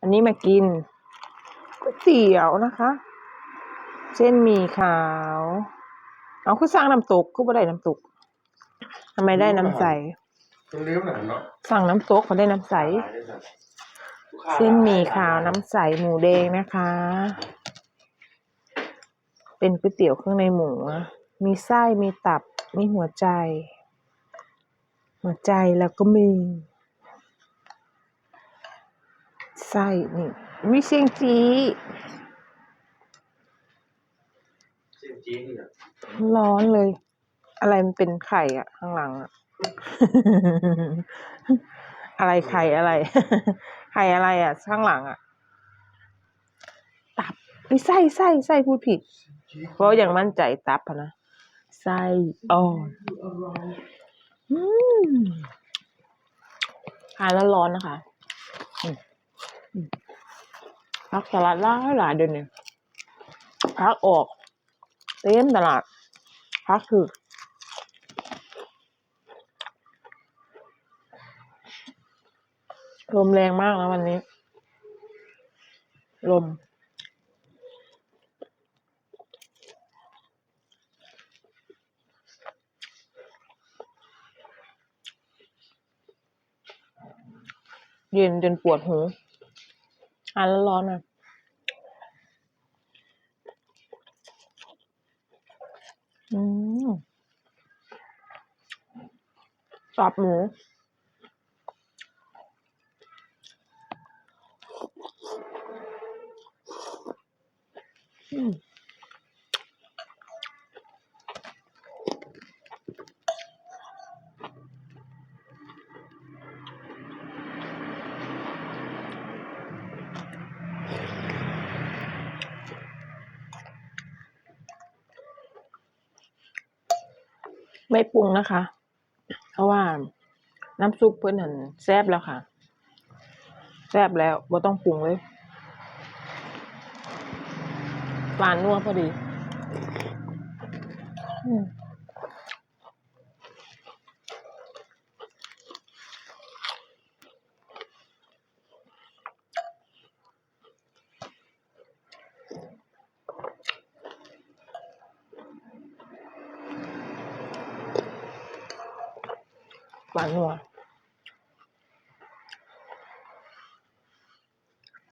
อันนี้มากินก๋วยเตี๋ยวนะคะ เส้นหมี่ขาว เอาคือสร้างน้ำตกคือบ่ได้น้ำตกทำไมได้น้ำใสมันเลี้ยวหนังเนาะสั่งน้ำตกมาได้น้ำใส เส้นหมี่ขาวน้ำใสหมูแดงนะคะ เป็นก๋วยเตี๋ยวเครื่องในหมูนะมีไส้มีตับ มีหัวใจ หัวใจแล้วก็มี ไส้นี่วิเชียงจีเส้นจี๊ดนี่นะร้อนเลย อะไรมันเป็นไข่อะข้างหลังอะอะไรไข่อะไร ไข่อะไรอะข้างหลังอะตับไม่ไส้ไส้ไส้พูดผิด เพราะยังมั่นใจตับอะนะไส้อ่อนอืมทานแล้วร้อนนะคะอืมอืม พักตลาดล่ายหลายเดือนเนี่ยพักออกเต็มตลาดพักคือลมแรงมากนะวันนี้ ลม เย็นจนปวดหู อ่านล้วร้อนอะอืมสับหมูอืม ไม่ปรุงนะคะ เพราะว่าน้ำซุปเพิ่นหันแซ่บแล้วค่ะ แซ่บแล้วบ่ต้องปรุงเลยหวานนัวพอดี อืม หวานนัว